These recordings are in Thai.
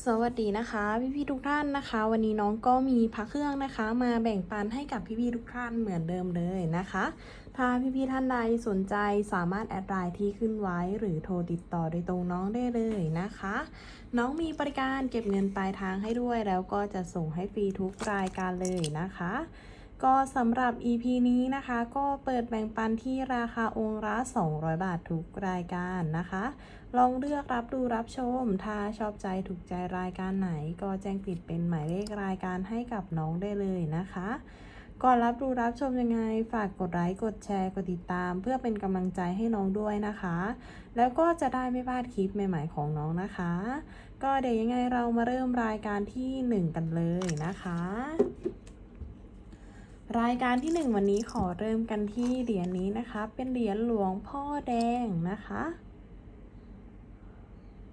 สวัสดีนะคะ พี่ๆทุกท่านนะคะ วันนี้น้องก็มีพระเครื่องนะคะ มาแบ่งปันให้กับพี่ๆทุกท่านเหมือนเดิมเลยนะคะ ถ้าพี่ๆท่านใดสนใจสามารถแอดไลน์ที่ขึ้นไว้ หรือโทรติดต่อโดยตรงน้องได้เลยนะคะ น้องมีบริการเก็บเงินปลายทางให้ด้วย แล้วก็จะส่งให้ฟรีทุกรายการเลยนะคะ ก็สำหรับ EP นี้นะคะ ก็เปิดแบ่งปันที่ราคาองค์ละ 200 บาททุกรายการนะคะ ลองเลือกรับดูรับชม ถ้าชอบใจถูกใจรายการไหน ก็แจ้งติดเป็นหมายเลขรายการให้กับน้องได้เลยนะคะก่อนรับดูรับชมยังไง ฝากกดไลค์กดแชร์กดติดตาม เพื่อเป็นกำลังใจให้น้องด้วยนะคะ แล้วก็จะได้ไม่พลาดคลิปใหม่ ๆของน้องนะคะ ก็เดี๋ยวยังไงเรามาเริ่มรายการที่หนึ่งกันเลยนะคะ รายการที่หนึ่งวันนี้ขอเริ่มกันที่เหรียญนี้นะคะ เป็นเหรียญหลวงพ่อแดงนะคะ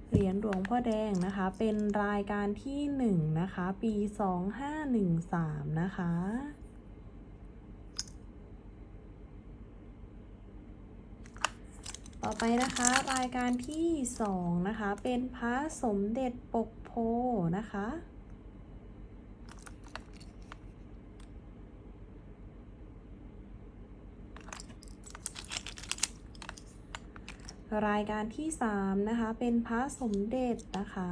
เหรียญหลวงพ่อแดงนะคะ เป็นรายการที่หนึ่งนะคะ ปีสองห้าหนึ่งสามนะคะต่อไปนะคะ รายการที่สองนะคะ เป็นพระสมเด็จปกโพนะคะ รายการที่สามนะคะ เป็นพระสมเด็จนะคะ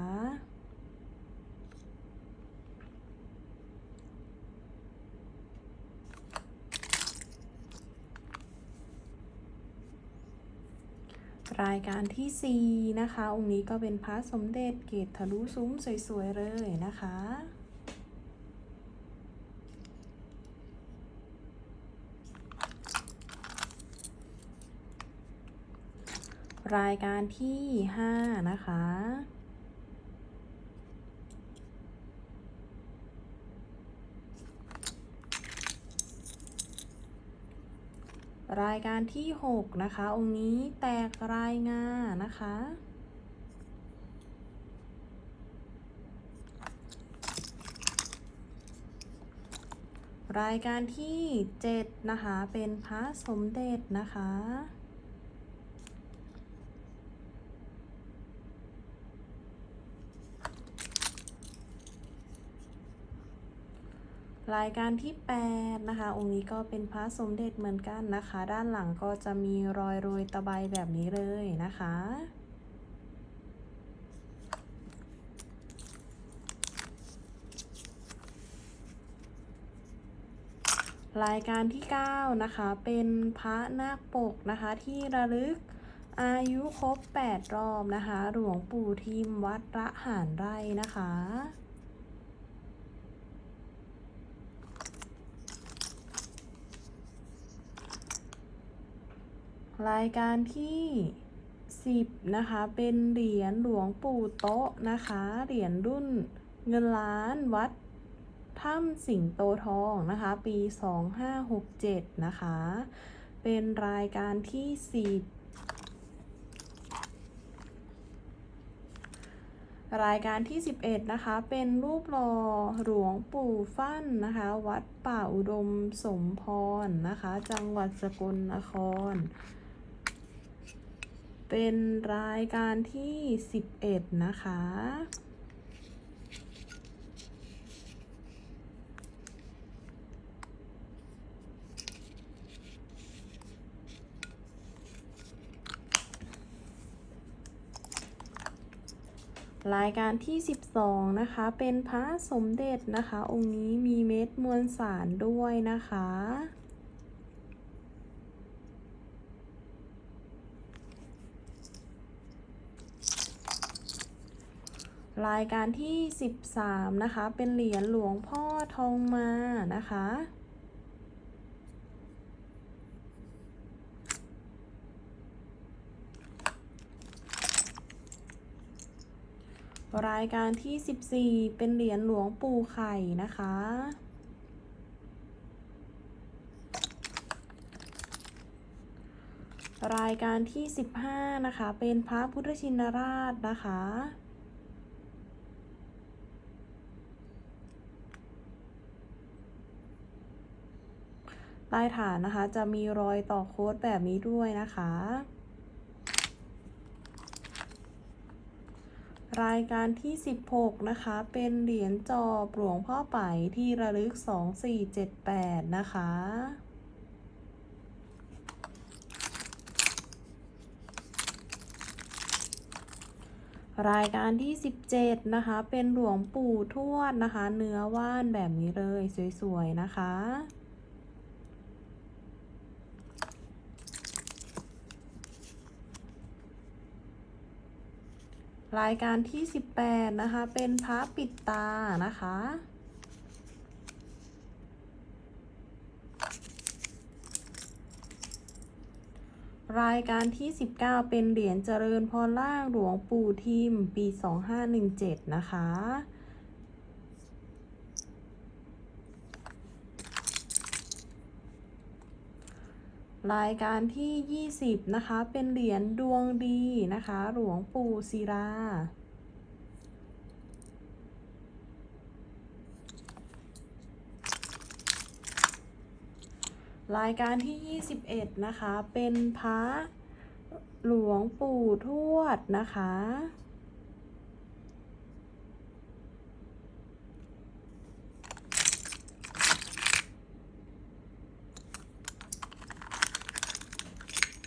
รายการที่สี่นะคะ องค์นี้ก็เป็นพระสมเด็จเกตทะลุซุ้มสวย ๆ เลยนะคะ รายการที่ห้านะคะ รายการที่หกนะคะ องค์นี้แตกรายงานะคะ รายการที่เจ็ดนะคะ เป็นพระสมเด็จนะคะ รายการที่ 8 นะคะ องค์นี้ก็เป็นพระสมเด็จเหมือนกันนะคะ ด้านหลังก็จะมีรอยโรยตะไบแบบนี้เลยนะคะ รายการที่ 9 นะคะ เป็นพระนาคปกนะคะ ที่ระลึกอายุครบ 8 รอบนะคะ หลวงปู่ทิมวัดระหารไร่นะคะ รายการที่ 10 นะคะ เป็นเหรียญหลวงปู่โต๊ะนะคะ เหรียญรุ่นเงินล้านวัดถ้ำสิงโตทองนะคะ ปี 2567 นะคะ เป็นรายการที่ 10 รายการที่ 11 นะคะ เป็นรูปหล่อหลวงปู่ฟั่นนะคะ วัดป่าอุดมสมพรนะคะ จังหวัดสกลนคร เป็นรายการที่ 11 นะคะ รายการที่ 12 นะคะ เป็นพระสมเด็จนะคะ องค์นี้มีเม็ดมวลสารด้วยนะคะ รายการที่ 13 นะคะ เป็นเหรียญหลวงพ่อทองมานะคะ รายการที่ 14 เป็นเหรียญหลวงปู่ไข่นะคะ รายการที่ 15 นะคะ เป็นพระพุทธชินราชนะคะ ใต้ฐานนะคะ จะมีรอยต่อโค้ดแบบนี้ด้วยนะคะ รายการที่ 16 นะคะ เป็นเหรียญจอบหลวงพ่อไปที่ระลึก 2478 นะคะรายการที่ 17 นะคะ เป็นหลวงปู่ทวดนะคะ เนื้อว่านแบบนี้เลยสวย ๆ นะคะ รายการที่ 18 นะคะ เป็นพระปิดตานะคะ รายการที่ 19 เป็นเหรียญเจริญพรล่างหลวงปู่ทิม ปี 2517 นะคะ รายการที่ 20 นะคะ เป็นเหรียญดวงดีนะคะ หลวงปู่ศิลารายการที่ 21 นะคะ เป็นพระหลวงปู่ทวดนะคะ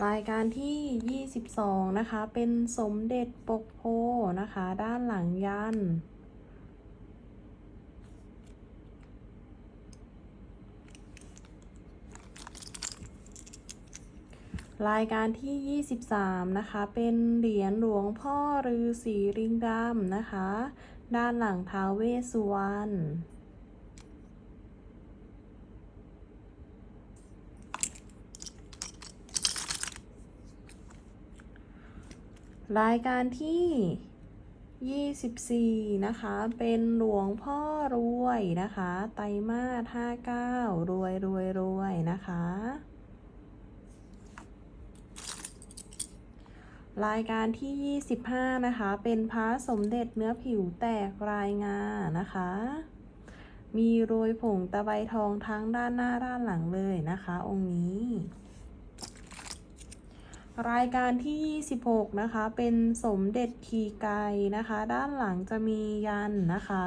รายการที่ 22 นะคะ เป็นสมเด็จปกโพนะคะ ด้านหลังยัน รายการที่ 23 นะคะ เป็นเหรียญหลวงพ่อฤาษีริงดำนะคะ ด้านหลังท้าวเวสสุวรรณ รายการที่ 24 นะคะ เป็นหลวงพ่อรวยนะคะ ไตรมาส59 รวยรวยรวยนะคะ รายการที่ 25 นะคะ เป็นพระสมเด็จเนื้อผิวแตกรายงานะคะ มีโรยผงตะไบทองทั้งด้านหน้าด้านหลังเลยนะคะ องค์นี้ รายการที่ 26 นะคะ เป็นสมเด็จทีไกนะคะ ด้านหลังจะมียันนะคะ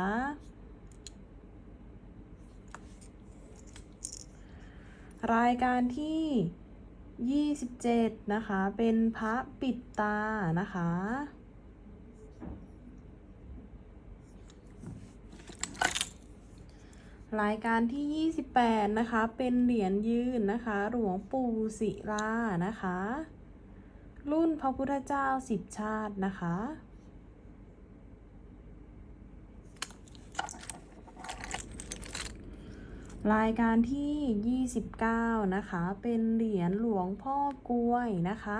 รายการที่ 27 นะคะ เป็นพระปิดตานะคะ รายการที่ 28 นะคะ เป็นเหรียญยืนนะคะ หลวงปู่ศิลานะคะ รุ่นพระพุทธเจ้าสิบชาตินะคะ รายการที่ 29 นะคะ เป็นเหรียญหลวงพ่อกล้วยนะคะ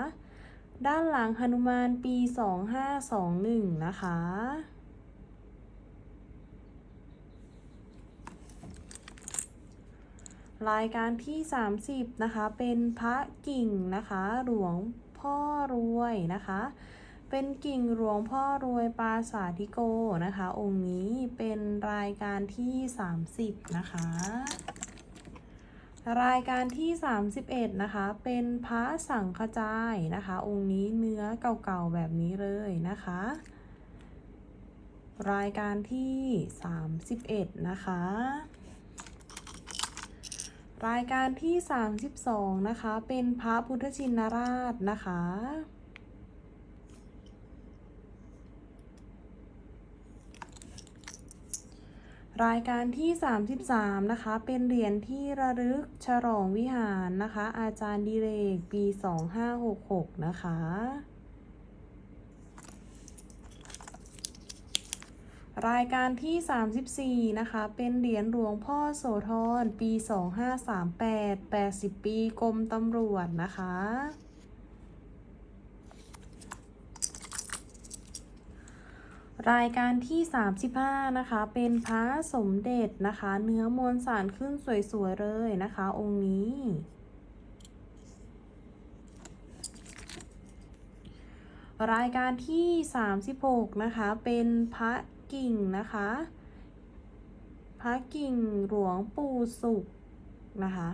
ด้านหลังหนุมานปี 2521 นะคะรายการที่ 30 นะคะ เป็นพระกิ่งนะคะ หลวง พ่อรวยนะคะ เป็นกิ่งหลวงพ่อรวยปราสาทธิโกนะคะ องค์นี้เป็นรายการที่ 30 นะคะ รายการที่ 31 นะคะ เป็นพระสังฆจายนะคะ องค์นี้เนื้อเก่าๆแบบนี้เลยนะคะ รายการที่ 31 นะคะ รายการที่ 32 นะคะ เป็นพระพุทธชินราชนะคะ รายการที่ 33 นะคะ เป็นเหรียญที่ระลึกฉลองวิหารนะคะ อาจารย์ดิเรกปี 2566 นะคะ รายการที่ 34 นะคะ เป็นเหรียญหลวงพ่อโสธร ปี 2538 80 ปีกรมตำรวจนะคะ รายการที่ 35 นะคะ เป็นพระสมเด็จนะคะ เนื้อมวลสารขึ้นสวยๆเลยนะคะ องค์นี้รายการที่ 36 นะคะ เป็นพระ กิ่งนะคะ พระกิ่งหลวงปู่สุขนะคะ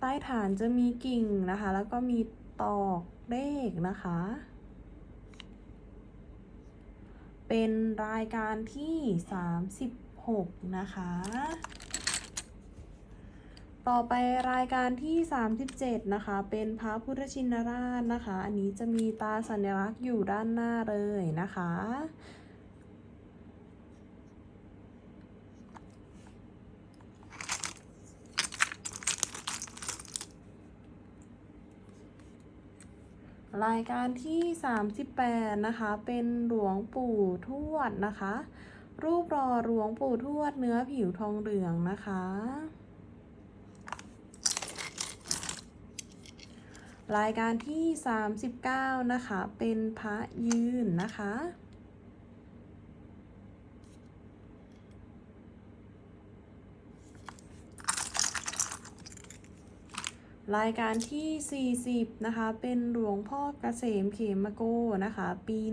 ใต้ฐานจะมีกิ่งนะคะ แล้วก็มีตอกเลขนะคะ เป็นรายการที่ 36 นะคะ ต่อไปรายการที่ 37 นะคะ เป็นพระพุทธชินราชนะคะ อันนี้จะมีตาสัญลักษณ์อยู่ด้านหน้าเลยนะคะ รายการที่ 38 นะคะ เป็นหลวงปู่ทวดนะคะ รูปรอหลวงปู่ทวดเนื้อผิวทองเหลืองนะคะ รายการที่ 39 นะคะ เป็นพระยืนนะคะ รายการที่ 40 นะคะ เป็นหลวงพ่อเกษมเขมโกนะคะ ปี 18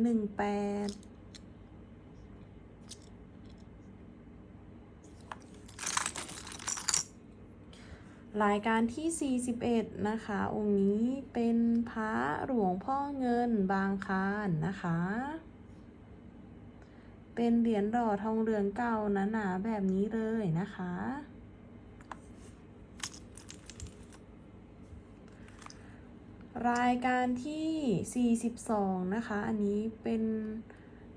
รายการที่ 41 นะคะ องค์นี้เป็นพระหลวงพ่อเงินบางคานนะคะ เป็นเหรียญหล่อทองเหลืองเก่าหนาๆแบบนี้เลยนะคะ รายการที่ 42 นะคะ อันนี้เป็น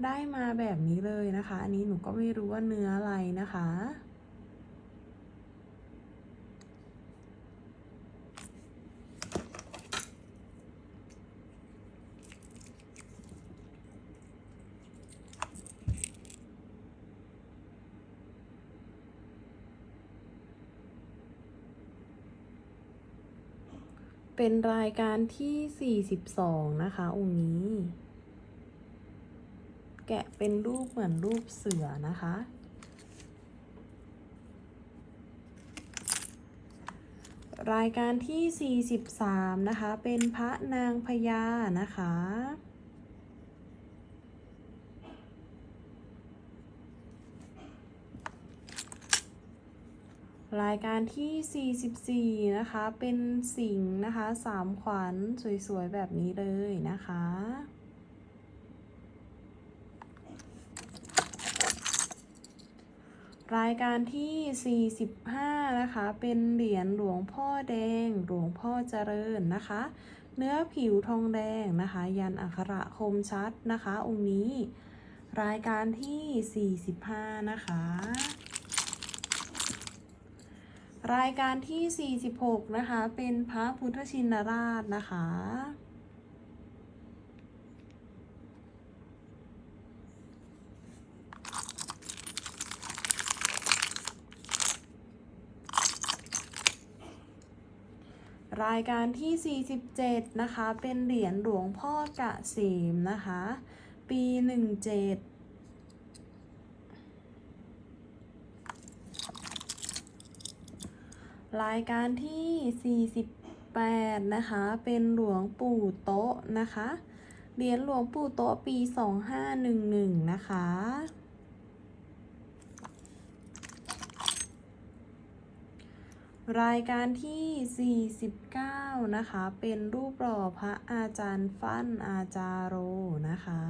ได้มาแบบนี้เลยนะคะ อันนี้หนูก็ไม่รู้ว่าเนื้ออะไรนะคะ เป็นรายการที่ 42 นะคะ องค์นี้ แกะเป็นรูปเหมือนรูปเสือนะคะ รายการที่ 43 นะคะ เป็นพระนางพญานะคะ รายการที่ 44 นะคะ เป็นสิงห์นะคะสามขวัญสวยๆ แบบนี้เลยนะคะ รายการที่ 45 นะคะ เป็นเหรียญหลวงพ่อแดง หลวงพ่อเจริญนะคะ เนื้อผิวทองแดงนะคะ ยันอักขระคมชัดนะคะ องค์นี้ รายการที่ 45 นะคะ รายการที่ 46 นะคะ เป็นพระพุทธชินราชนะคะ รายการที่ 47 นะคะ เป็นเหรียญหลวงพ่อกะเสมนะคะ ปี 17 รายการที่ 48 นะคะ เป็นหลวงปู่โต๊ะนะคะ เหรียญหลวงปู่โต๊ะปี 2511 นะคะ รายการที่ 49 นะคะ เป็นรูปหล่อพระอาจารย์ฟั่นอาจารโรนะคะ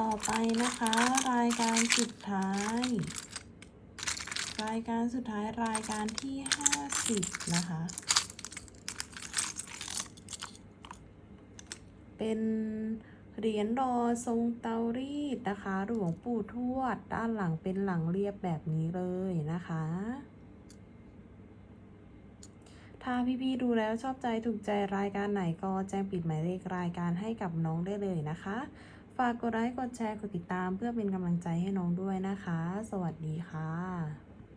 ต่อไปนะคะ รายการสุดท้าย รายการสุดท้ายรายการที่50นะคะ เป็นเหรียญรอทรงเตารีดนะคะ หลวงปู่ทวด ด้านหลังเป็นหลังเรียบแบบนี้เลยนะคะ ถ้าพี่ๆดูแล้วชอบใจถูกใจรายการไหนก็แจ้งปิดหมายเลขรายการให้กับน้องได้เลยนะคะ ฝากกดไลค์ กดแชร์ กดติดตามเพื่อเป็นกำลังใจให้น้องด้วยนะคะ สวัสดีค่ะ